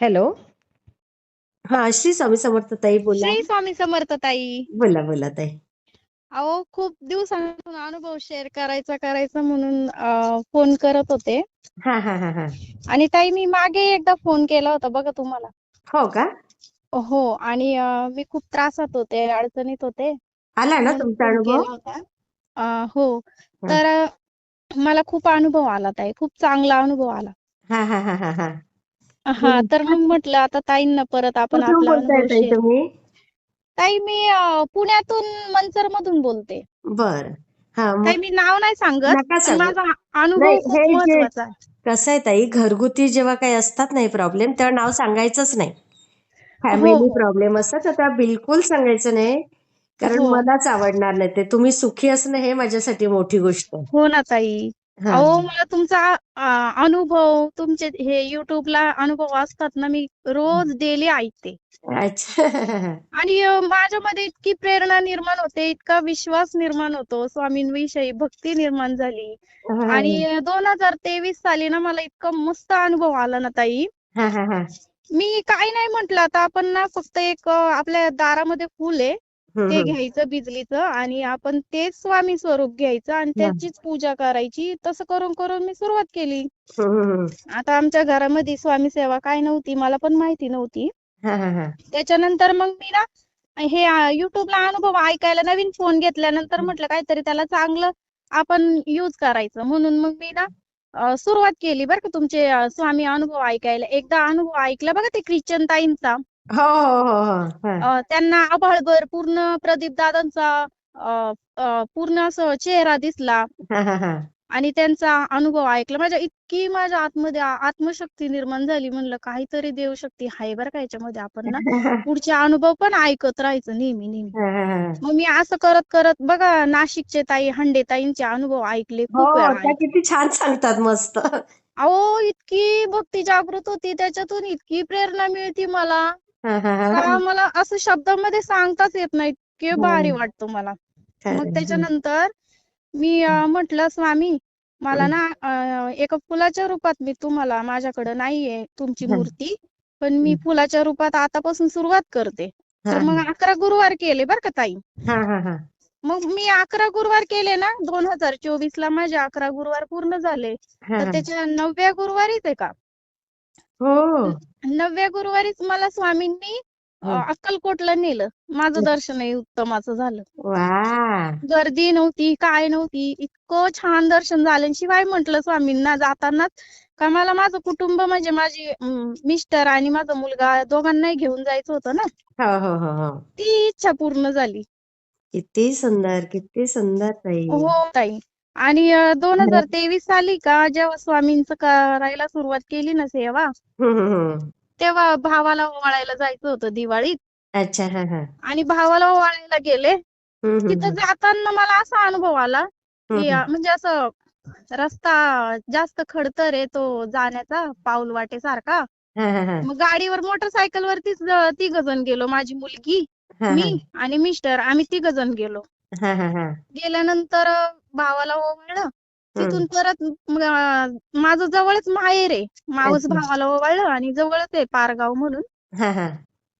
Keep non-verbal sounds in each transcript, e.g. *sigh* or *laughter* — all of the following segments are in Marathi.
हॅलो. हा श्री स्वामी समर्थ ताई बोला. श्री स्वामी समर्थ ताई. बोला बोला ताई. अहो खूप दिवसांपासून अनुभव शेअर करायचा करायचा म्हणून अं, फोन करत होते. हा हा हा हा. आणि ताई मी मागे एकदा फोन केला होता बघा तुम्हाला. हो का? हो आणि अं, मी खूप त्रासात होते अडचणीत होते. आला ना म्हणून तुमचा फोन अनुभव? केला होता. अं, हो. तर अं, मला खूप अनुभव आला ताई. खूप चांगला अनुभव आला. हा हा हा हा हा. हा तर मग म्हटलं आता ताईंना परत आपण कुठून आपला बोलताय अनुभव ताई शेअर तुम्ही? ताई मी अं, पुण्यातून मंचर मधून बोलते. बर. हा मग ताई मी नाव नाही सांगत नका पण सांगू. माझा अनुभव नाही खूप हे जे महत्त्वाचा आहे. कसं आहे ताई घरगुती जेव्हा काही असतात नाही प्रॉब्लेम तेव्हा नाव सांगायचंच नाही. हो फॅमिली हो. प्रॉब्लेम असतात तर त्या बिलकुल सांगायचं नाही. कारण हो. मलाच आवडणार नाही ते. तुम्ही सुखी असणं हे माझ्यासाठी मोठी गोष्ट आहे. हो ना ताई. हा. अहो मला तुमचा अनुभव तुमचे हे युट्यूबला अनुभव असतात ना मी रोज डेली ऐकते. अच्छा. आणि माझ्यामध्ये इतकी प्रेरणा निर्माण होते इतका विश्वास निर्माण होतो. स्वामींविषयी भक्ती निर्माण झाली. आणि दोन हजार तेवीस साली ना मला इतका मस्त अनुभव आला ना ताई. मी काही नाही म्हंटल आता आपण ना फक्त एक आपल्या दारामध्ये फुल आहे. ते. घ्यायचं बिजलीचं आणि आपण तेच स्वामी स्वरूप घ्यायचं आणि. त्याचीच पूजा करायची. तसं करून करून मी सुरुवात केली. आता आमच्या घरामध्ये स्वामी सेवा काय नव्हती मला पण माहिती नव्हती. त्याच्यानंतर मग मी ना हे युट्यूबला अनुभव ऐकायला नवीन फोन घेतल्यानंतर म्हटलं काहीतरी त्याला चांगलं आपण यूज करायचं. म्हणून मग मी ना सुरुवात केली बरं का तुमचे स्वामी अनुभव ऐकायला. एकदा अनुभव ऐकला बघा ते ख्रिश्चन ताईंचा. हो हो हो हो हा. अं, त्यांना आभाळभर पूर्ण प्रदीप दादांचा अं, अं, पूर्ण असं चेहरा दिसला. हा हा हा. आणि त्यांचा अनुभव ऐकला. माझ्या इतकी माझ्या आतमध्ये आ- आत्मशक्ती निर्माण झाली. म्हणलं काहीतरी देवशक्ती आहे बरं का याच्यामध्ये आपण ना. *laughs* पुढचे अनुभव पण ऐकत राहायचं नेहमी नेहमी. हा, हा, हा. मग मी असं करत करत बघा नाशिकचे ताई हंडे ताईंचे अनुभव ऐकले. खूप वेळा त्या ऐकले. किती छान सांगतात मस्त. अहो इतकी भक्ती जागृत होती. त्याच्यातून इतकी प्रेरणा मिळती मला. हा, हा, हा. मला असं शब्दामध्ये सांगताच येत नाही इतके भारी हम्म. वाटतं मला मग. त्याच्यानंतर मी म्हटलं स्वामी मला ना एका फुलाच्या रूपात मी तुम्हाला माझ्याकडे नाहीये तुमची. मूर्ती पण मी. फुलाच्या रूपात आतापासून सुरुवात करते तर हा, मग अकरा गुरुवार केले बर का ताई हा, हा, हा. मग मी अकरा गुरुवार केले ना दोन हजार चोवीस ला माझे अकरा गुरुवार पूर्ण झाले हा, तर हा. त्याच्या नवव्या गुरुवारीच आहे का हो. नवव्या गुरुवारीच मला स्वामींनी अं. अक्कलकोटला नेलं. माझं दर्शनही उत्तमाचं झालं. गर्दी नव्हती काय नव्हती इतकं छान दर्शन झालं. आणि शिवाय म्हंटल स्वामींना जातानाच का मला माझं कुटुंब म्हणजे माझी अं, मिस्टर आणि माझा मुलगा दोघांनाही घेऊन जायचं होतं ना. हो हो हो हो. ती इच्छा पूर्ण झाली. किती सुंदर किती सुंदर ताई. हो ताई. आणि दोन हजार तेवीस साली का जेव्हा स्वामींचं करायला सुरुवात केली ना सेवा. तेव्हा भावाला ओवाळायला जायचं होतं दिवाळीत. अच्छा आणि भावाला ओवाळायला गेले. तिथं. जाताना मला असा अनुभव आला की म्हणजे असं रस्ता जास्त खडतर आहे तो जाण्याचा पाऊल वाटेसारखा. हा, हा. मग गाडीवर मोटरसायकल वरतीच तिघ जण गेलो. माझी मुलगी मी आणि मिस्टर. आम्ही तिघ जण गेलो. गेल्यानंतर भावाला ओवाळलं. तिथून परत माझं जवळच माहेर आहे. मावस. भावाला ओवाळलं आणि जवळच आहे पारगाव म्हणून. हा, हा.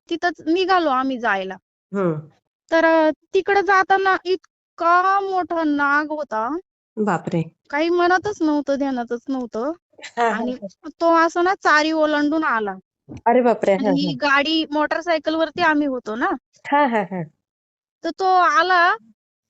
तिथंच निघालो आम्ही जायला. हम्म. तर तिकडं जाताना इतका मोठा नाग होता. बापरे. काही मनातच नव्हतं ध्यानातच नव्हतं. हा, हा, आणि. तो असं ना चारी ओलांडून आला. अरे बापरे हा, आणि गाडी मोटरसायकल वरती आम्ही होतो ना. हा, हा, हा. तर तो आला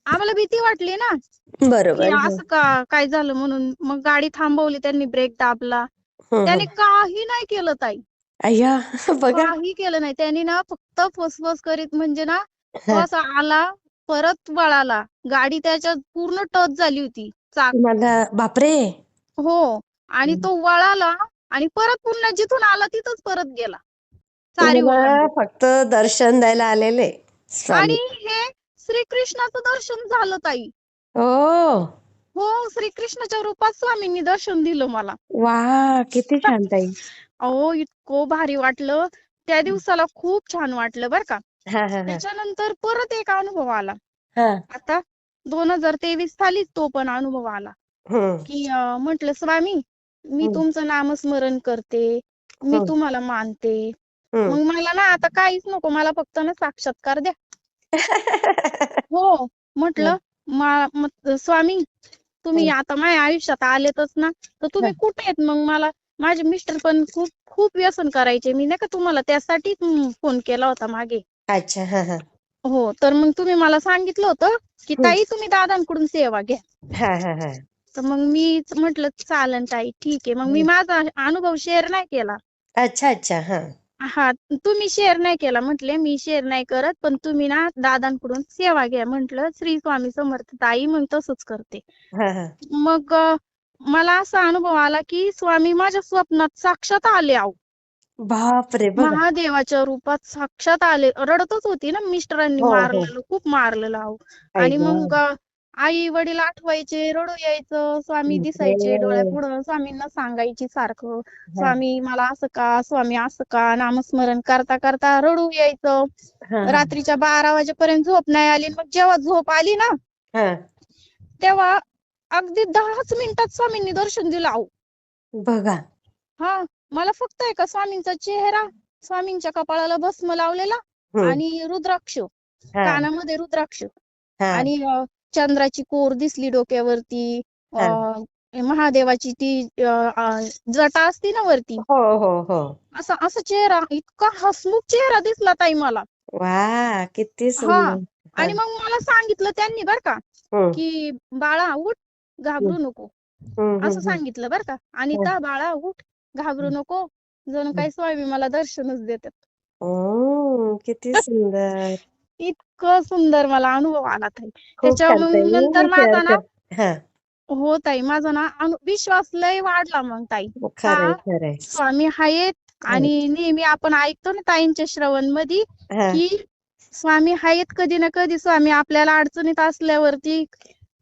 आम्हाला भीती वाटली ना. की बरोबर असं का काय झालं म्हणून. मग गाडी थांबवली त्यांनी ब्रेक दाबला. त्याने. काही नाही केलं ताई. अय्या *laughs* बघा. काही केलं नाही. त्यांनी ना फक्त फसफस करीत म्हणजे ना तो. असा आला परत वळाला. गाडी त्याच्यात पूर्ण टच झाली होती. चाक. बापरे. हो. आणि. तो वळाला आणि परत पुन्हा जिथून आला तिथंच परत गेला. तुम्हाला ओलांडून फक्त दर्शन द्यायला आलेले. स्वामी आणि हे श्रीकृष्णाचं दर्शन झालं ताई. हो हो श्रीकृष्णाच्या रूपात स्वामींनी दर्शन दिलं मला. वा किती छान ताई. *laughs* अहो इतकं भारी वाटलं. त्या दिवसाला खूप छान वाटलं बर का. हा हा हा. त्याच्यानंतर परत एक अनुभव आला. हा. आता दोन हजार तेवीस सालीच तो पण अनुभव आला. हम्म. की म्हटलं स्वामी मी हम्म. तुमचं नामस्मरण करते. मी हम्म. तुम्हाला मानते. हम्म. मग मला ना आता काहीच नको. मला फक्त ना साक्षात्कार द्या. *laughs* हो म्हटलं मा- मग स्वामी तुम्ही आता माझ्या आयुष्यात आलेतच ना तर तुम्ही कुठे आहेत? मग मला माझे मिस्टर पण खूप खूप व्यसन करायचे. मी नाही का तुम्हाला त्यासाठीच फोन केला होता मागे. अच्छा हा हा. हो तर मग तुम्ही मला सांगितलं होतं की. ताई तुम्ही दादांकडून सेवा घ्या. हा हा हा. तर मग मी म्हटलं चालन ताई ठीक आहे. मग मी माझा अनुभव शेअर नाही केला. अच्छा अच्छा हा. हा तुम्ही शेअर नाही केला म्हटले मी शेअर नाही करत पण तुम्ही ना दादांकडून सेवा घ्या म्हटलं श्री स्वामी समर्थ ताई मग तसंच करते. मग मला असा अनुभव आला की स्वामी माझ्या स्वप्नात साक्षात आले आहो. बापरे महादेवाच्या रूपात साक्षात आले रडतच होती ना मिस्टरांनी हो, हो. मारलेलं खूप मारलेलं आहो. आणि. मग आई वडील आठवायचे रडू यायचं स्वामी दिसायचे. डोळ्यापुढं स्वामींना सांगायची सारखं. स्वामी मला असं का स्वामी असं का नामस्मरण करता करता रडू यायचं. रात्रीच्या बारा वाजेपर्यंत झोप नाही आली मग जेव्हा झोप आली ना तेव्हा अगदी दहाच मिनिटात स्वामींनी दर्शन दिलं अहो बघा. हा मला फक्त आहे का स्वामींचा चेहरा स्वामींच्या कपाळाला भस्म लावलेला. आणि रुद्राक्ष. कानामध्ये रुद्राक्ष. आणि चंद्राची कोर दिसली डोक्यावरती अ, महादेवाची ती अ, जटा असती ना वरती. हो हो हो. असा असा चेहरा इतका हसमुख चेहरा दिसला ताई मला. वा किती सुंदर. आणि मग मला सांगितलं त्यांनी बर का हम्म, की बाळा उठ घाबरू नको. हम्म, असं हम्म, सांगितलं बर का. अनिता बाळा उठ घाबरू नको. जणू काही स्वामी मला दर्शनच देतात. हम्म, किती सुंदर. इतकं सुंदर मला अनुभव आला ताई. खूप त्याच्या छान मग ताई. मी नंतर माझा ना हा. हो ताई माझा ना अनु- विश्वास लय वाढला मग ताई. खरंय हा. खरंय. स्वामी आहेत आणि नेहमी आपण ऐकतो ना ताईंच्या श्रवणमध्ये हा. की स्वामी आहेत कधी ना कधी स्वामी आपल्याला अडचणीत असल्यावरती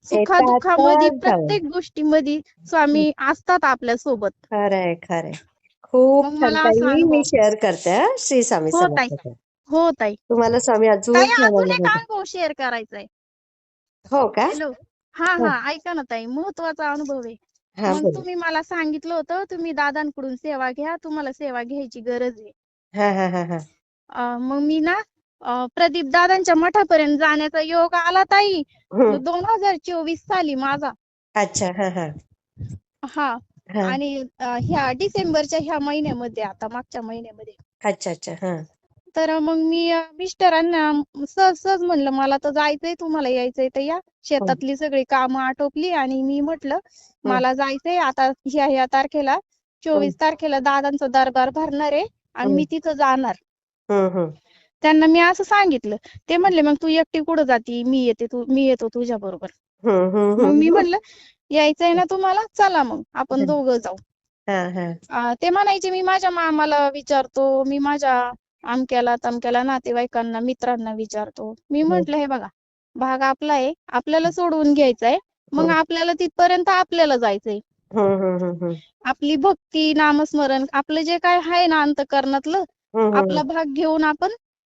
सुखादुःखामध्ये येतातच जाऊन. प्रत्येक गोष्टीमध्ये स्वामी असतात आपल्यासोबत. खरंय खरंय. खूप मग छान मला ताई. असं मी अनुभव- शेअर करते हा, श्री स्वामी हो, ताई. समर्थ हो ताई. तुम्हाला स्वामी अजून ताई छान अजून एक अनुभव- अनुभव शेअर करायचा आहे हो का? हॅलो. हा हो. हा. ऐका ना ताई. महत्त्वाचा अनुभव आहे. हा मग बोल. तुम्ही मला सांगितलं होतं तुम्ही दादांकडून सेवा घ्या तुम्हाला सेवा घ्यायची गरज आहे. हा हा हा हा. अं, मग मी ना अं, प्रदीप दादांच्या मठापर्यंत जाण्याचा योग आला ताई. हम्म, दोन हजार चोवीस साली माझा. अच्छा हा हा. हा. हा. आणि अं, ह्या डिसेंबरच्या ह्या महिन्यामध्ये आता मागच्या महिन्यामध्ये. अच्छा अच्छा हा. तर मग मी मिस्टरांना सहज सहज म्हणलं मला तर जायचंय तुम्हाला यायचंय तर या. शेतातली सगळी कामं आटोपली आणि मी म्हटलं मला जायचंय आता ह्या ह्या तारखेला चोवीस तारखेला दादांचा दरबार भरणार आहे आणि मी तिथं जाणार. त्यांना मी असं सांगितलं. ते म्हणले मग तू एकटी कुठं जाती? मी येते तू मी येतो तुझ्या बरोबर. मग मी म्हणलं यायचंय ना तुम्हाला चला मग आपण. दोघं जाऊ. हा हा. ते म्हणायचे मी माझ्या मामाला विचारतो मी माझ्या अमक्याला तमक्याला नातेवाईकांना मित्रांना विचारतो. मी हो. म्हंटल हे बघा भाग आपला आहे आपल्याला सोडवून घ्यायचाय मग हो. आपल्याला तिथपर्यंत आपल्याला जायचंय. आपली भक्ती नामस्मरण आपलं जे काय आहे ना अंतकरणातलं आपला. भाग घेऊन आपण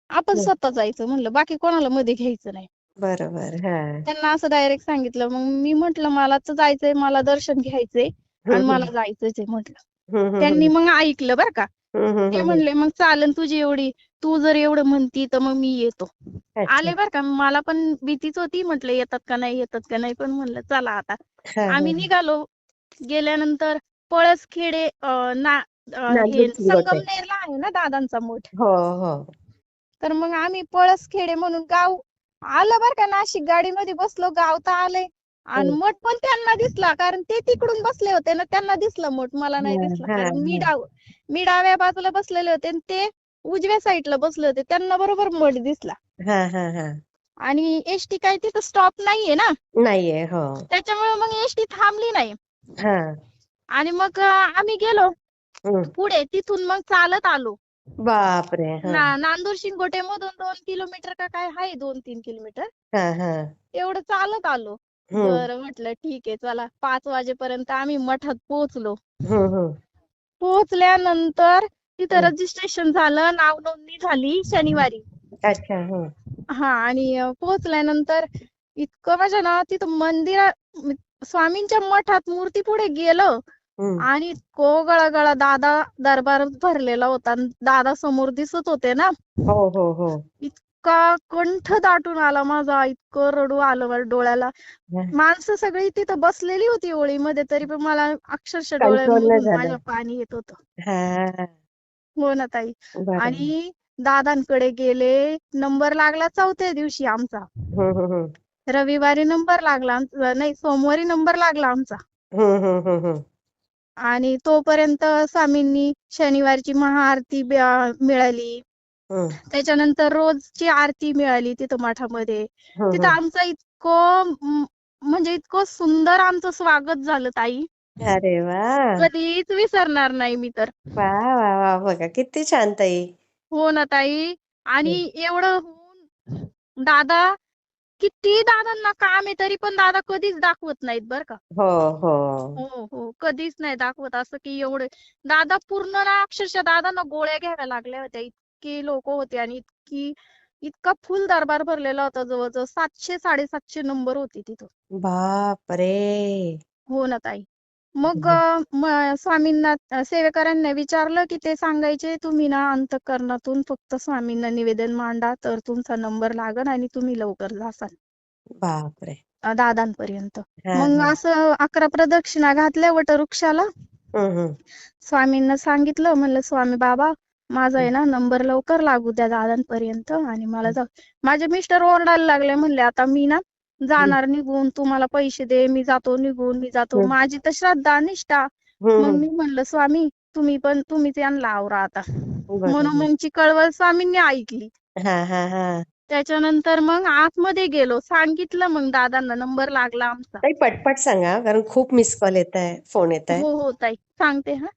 आपण हो. स्वतः जायचं म्हणलं. बाकी कोणाला मध्ये घ्यायचं नाही. बरोबर हा. त्यांना असं डायरेक्ट सांगितलं. मग मी म्हंटल मला तर जायचंय मला दर्शन घ्यायचंय आणि मला जायचंच आहे म्हटलं. त्यांनी मग ऐकलं बरं का. हम्म, हम्म, ते हम्म. म्हणले मग चालेल तुझी एवढी. तू जर एवढं म्हणती तर मग मी येतो. अच्छा. आले बर का. मला पण भीतीच होती. म्हटलं येतात का नाही? येतात का नाही? पण म्हणलं चला आता. हा, हा. आम्ही निघालो. गेल्यानंतर पळसखेडे अं, ना अं, हे. संगमनेरला आहे ना दादांचा मठ? हो हो. तर मग आम्ही पळसखेडे म्हणून गाव आलं बर का. नाशिक गाडीमध्ये बसलो. गाव तर आलंय. आणि हम्म. मठ पण त्यांना दिसला कारण ते तिकडून बसले होते ना त्यांना दिसलं मठ. मला नाही हा, दिसलं. हा, कारण मी हा. डाव मी डाव्या बाजूला बसलेले होते आणि ते उजव्या साईडला बसले होते. त्यांना बरोबर मठ दिसला. हा हा हा. आणि एसटी काय तिथं स्टॉप नाहीये ना? नाहीये हो. त्याच्यामुळे मग एसटी थांबली नाही. हा. आणि मग आम्ही गेलो. पुढे तिथून मग चालत आलो. बापरे हा. ना नांदूर शिंगोटे मधून दोन किलोमीटर का काय आहे दोन तीन किलोमीटर? हा हा. एवढं चालत आलो. हम्म, बरं म्हटलं ठीक आहे चला पाच वाजेपर्यंत आम्ही मठात पोहोचलो हम्म, हम्म. पोहोचल्यानंतर तिथं. रजिस्ट्रेशन झालं नाव नोंदणी झाली शनिवारी अच्छा. हा आणि अं, पोहोचल्यानंतर इतकं माझ्या ना तिथं मंदिरात स्वामींच्या मठात मूर्ती पुढे गेलं हम्म. आणि इतकं गळागळा दादा दरबार भरलेला होता आणि दादा समोर दिसत होते ना हो हो हो इतका कंठ दाटून आला माझा इतकं रडू आलं मला डोळ्याला. माणसं सगळी तिथं बसलेली होती ओळीमध्ये तरी पण मला अक्षरशः. माझ्या पाणी येत होतं. हा. ना ताई. आणि दादांकडे गेले. नंबर लागला चौथ्या दिवशी आमचा. रविवारी नंबर लागला नाही सोमवारी नंबर लागला आमचा. आणि तोपर्यंत स्वामींनी शनिवारची महाआरती मिळाली. त्याच्यानंतर रोजची आरती मिळाली तिथं मठामध्ये तिथं. आमचं इतकं म्हणजे इतकं सुंदर आमचं स्वागत झालं ताई. अरे वा! कधीच विसरणार नाही मी तर. वा वा वा. बघा किती छान ताई. हो ना ताई. आणि एवढं होऊन दादा किती दादांना काम आहे तरी पण दादा कधीच दाखवत नाहीत बरं का. हो हो. हो हो. कधीच नाही दाखवत. असं की एवढे दादा पूर्ण ना अक्षरशः दादांना गोळ्या घ्याव्या लागल्या होत्या इतकी लोक होते आणि इतकी इतका फुल दरबार भरलेला होता जवळजवळ सातशे साडेसातशे नंबर होते तिथं. बापरे! हो ना ताई. मग म- स्वामींना सेवेकरांना विचारलं की ते सांगायचे तुम्ही ना अंतःकरणातून फक्त स्वामींना निवेदन मांडा तर तुमचा नंबर लागल आणि तुम्ही लवकर जासाल बापरे! अं, दादांपर्यंत. हा, मग हा. असं अकरा प्रदक्षिणा घातल्या वटवृक्षाला. हम्म, हम्म. स्वामींना सांगितलं म्हणलं स्वामी बाबा माझा आहे ना नंबर लवकर लागू द्या दादांपर्यंत. आणि मला जाऊ माझे मिस्टर ओरडायला लागले म्हणले आता मी ना जाणार निघून तुम्हाला पैसे दे मी जातो निघून मी जातो. माझी तर श्रद्धा निष्ठा. मग. मी म्हणलं स्वामी तुम्ही पण तुम्हीच यांना आवरा आता. म्हणून मगची कळवळ स्वामींनी ऐकली. हा हा हा. त्याच्यानंतर मग आतमध्ये गेलो. सांगितलं मग दादांना नंबर लागला आमचा. ताई पटपट सांगा कारण खूप मिस कॉल येत आहे फोन येत आहे. हो हो ताई. सांगते हा.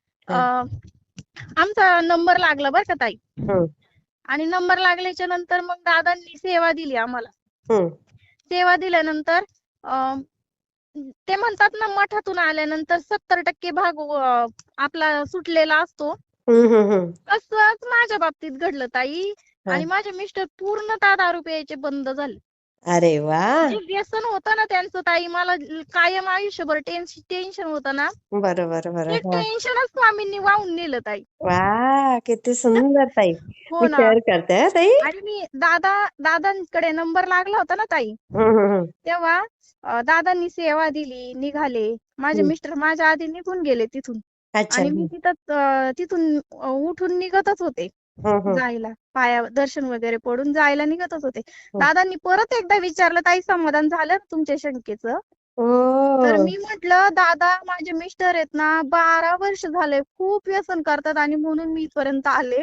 आमचा नंबर लागला बरं का ताई आणि नंबर लागल्याच्या नंतर मग दादांनी सेवा दिली आम्हाला. सेवा दिल्यानंतर ते म्हणतात ना मठातून आल्यानंतर सत्तर टक्के भाग आपला सुटलेला असतो. तसंच माझ्या बाबतीत घडलं ताई. आणि माझे मिस्टर पूर्णतः दारू प्यायचे बंद झाले अरे वा. जे व्यसन होतं ना त्यांचं ताई मला कायम आयुष्यभर टेन्शन टेन्शन होतं ना. बरोबर ते बरोबर हा. टेन्शनच स्वामींनी वाहून नेलं ताई. वा किती सुंदर ताई. हो मी ना. शेअर करते हा ताई. आणि मी दादा दादांकडे नंबर लागला होता ना ताई. तेव्हा अं, दादांनी सेवा दिली निघाले. माझे. मिस्टर माझ्या आधी निघून गेले तिथून. अच्छा. आणि मी तिथं अं, तिथून अं, उठून निघतच होते. जायला पाया दर्शन वगैरे पडून जायला निघतच होते. दादांनी परत एकदा विचारलं ताई समाधान झालं ना तुमच्या शंकेचं? तर ओ मी म्हटलं दादा माझे मिस्टर आहेत ना बारा वर्ष झाले खूप व्यसन करतात आणि म्हणून मी इथपर्यंत आले.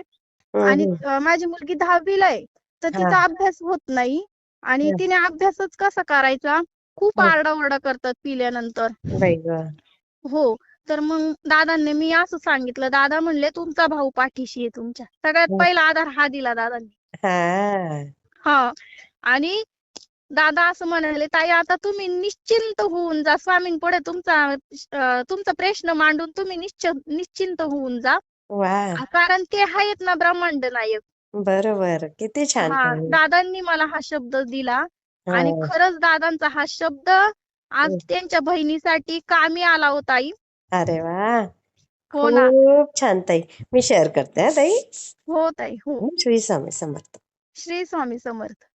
आणि माझी मुलगी दहावीला आहे तर हा. तिचा अभ्यास होत नाही आणि हा. तिने अभ्यासच कसा करायचा? खूप हा. आरडाओरडा करतात पिल्यानंतर. हो. तर मग दादांनी मी असं सांगितलं दादा म्हणले तुमचा भाऊ पाठीशी आहे तुमच्या. सगळ्यात हा. पहिला आधार हा दिला दादांनी. हा. हा. आणि दादा असं म्हणाले ताई आता तुम्ही निश्चिंत होऊन जा. स्वामींपुढे तुमचा अं, तुमचा प्रश्न मांडून तुम्ही निश्च निश्चिंत होऊन जा. वा. कारण ते आहेत ना ब्रह्मांड नायक बरोबर. किती छान हा. ताई दादांनी मला हा शब्द दिला. आणि हा. खरंच दादांचा हा शब्द आज हम्म. त्यांच्या बहिणीसाठी कामी आला होता आई अरे वा. हो ना. खूप छान ताई. मी शेअर करते हा ताई. हो ताई हो. श्री स्वामी समर्थ. श्री स्वामी समर्थ.